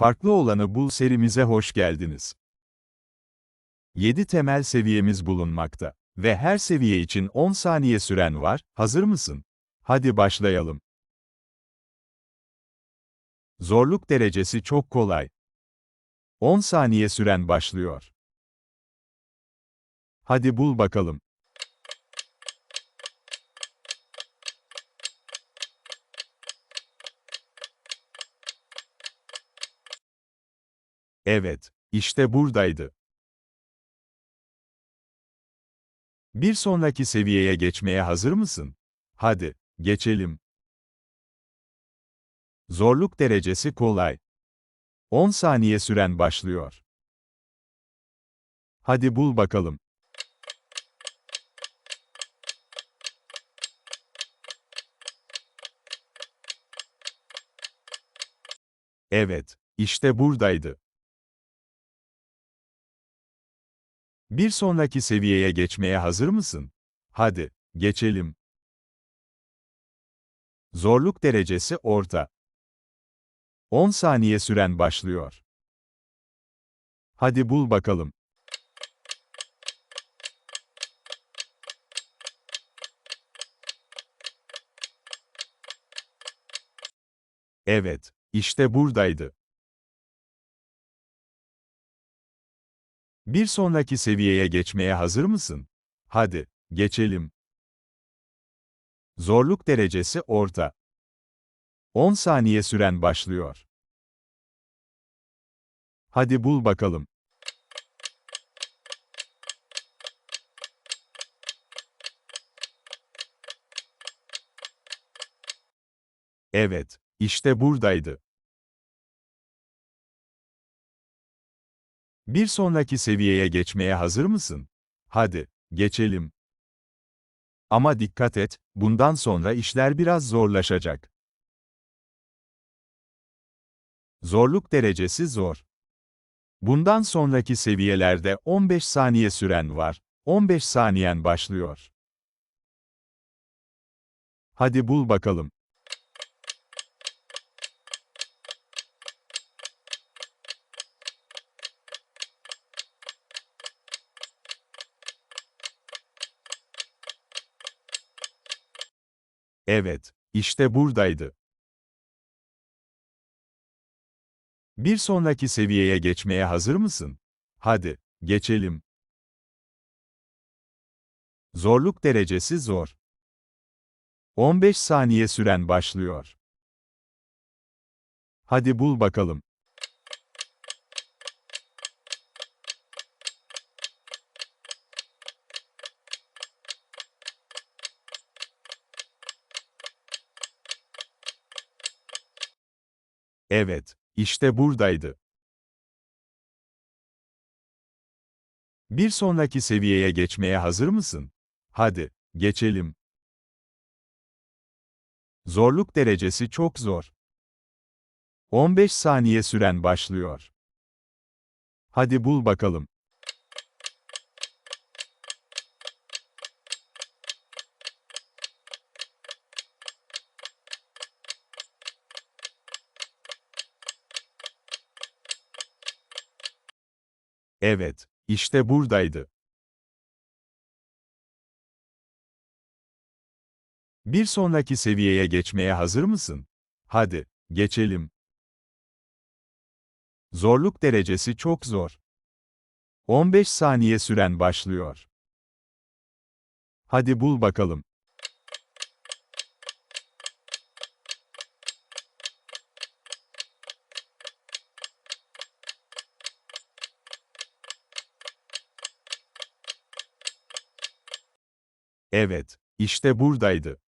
Farklı olanı bul serimize hoş geldiniz. 7 temel seviyemiz bulunmakta ve her seviye için 10 saniye süren var. Hazır mısın? Hadi başlayalım. Zorluk derecesi çok kolay. 10 saniye süren başlıyor. Hadi bul bakalım. Evet, işte buradaydı. Bir sonraki seviyeye geçmeye hazır mısın? Hadi, geçelim. Zorluk derecesi kolay. 10 saniye süren başlıyor. Hadi bul bakalım. Evet, işte buradaydı. Bir sonraki seviyeye geçmeye hazır mısın? Hadi, geçelim. Zorluk derecesi orta. 10 saniye süren başlıyor. Hadi bul bakalım. Evet, işte buradaydı. Bir sonraki seviyeye geçmeye hazır mısın? Hadi, geçelim. Zorluk derecesi orta. 10 saniye süren başlıyor. Hadi bul bakalım. Evet, işte buradaydı. Bir sonraki seviyeye geçmeye hazır mısın? Hadi, geçelim. Ama dikkat et, bundan sonra işler biraz zorlaşacak. Zorluk derecesi zor. Bundan sonraki seviyelerde 15 saniye süren var. 15 saniyen başlıyor. Hadi bul bakalım. Evet, işte buradaydı. Bir sonraki seviyeye geçmeye hazır mısın? Hadi, geçelim. Zorluk derecesi zor. 15 saniye süren başlıyor. Hadi bul bakalım. Evet, işte buradaydı. Bir sonraki seviyeye geçmeye hazır mısın? Hadi, geçelim. Zorluk derecesi çok zor. 15 saniye süren başlıyor. Hadi bul bakalım. Evet, işte buradaydı. Bir sonraki seviyeye geçmeye hazır mısın? Hadi, geçelim. Zorluk derecesi çok zor. 15 saniye süren başlıyor. Hadi bul bakalım. Evet, işte buradaydı.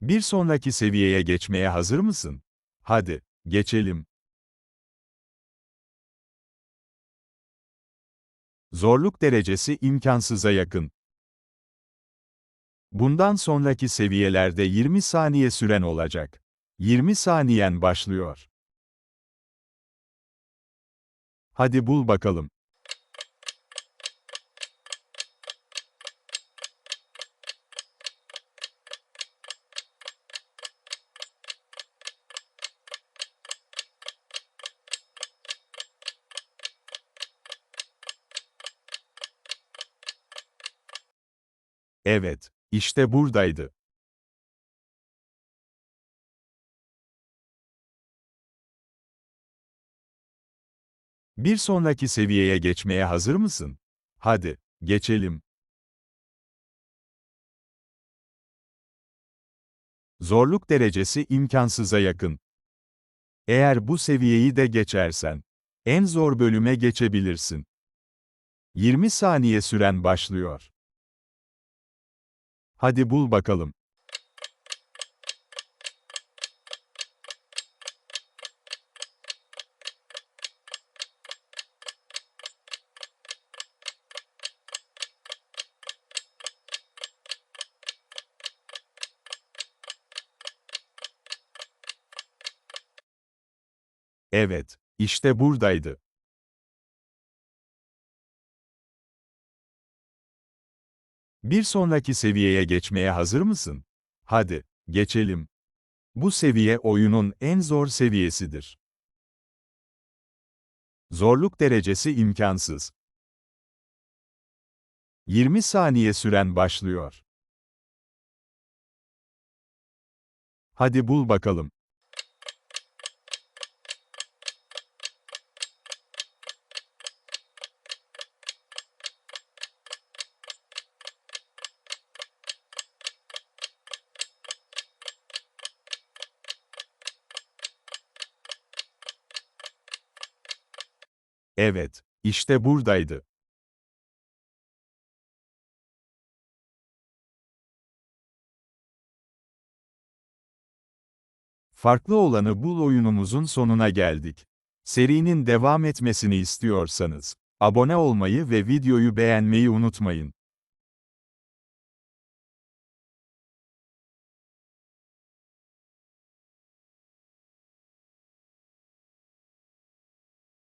Bir sonraki seviyeye geçmeye hazır mısın? Hadi, geçelim. Zorluk derecesi imkansıza yakın. Bundan sonraki seviyelerde 20 saniye süren olacak. 20 saniyen başlıyor. Hadi bul bakalım. Evet, işte buradaydı. Bir sonraki seviyeye geçmeye hazır mısın? Hadi, geçelim. Zorluk derecesi imkansıza yakın. Eğer bu seviyeyi de geçersen, en zor bölüme geçebilirsin. 20 saniye süren başlıyor. Hadi bul bakalım. Evet, işte buradaydı. Bir sonraki seviyeye geçmeye hazır mısın? Hadi, geçelim. Bu seviye oyunun en zor seviyesidir. Zorluk derecesi imkansız. 20 saniye süren başlıyor. Hadi bul bakalım. Evet, işte buradaydı. Farklı olanı bul oyunumuzun sonuna geldik. Serinin devam etmesini istiyorsanız, abone olmayı ve videoyu beğenmeyi unutmayın.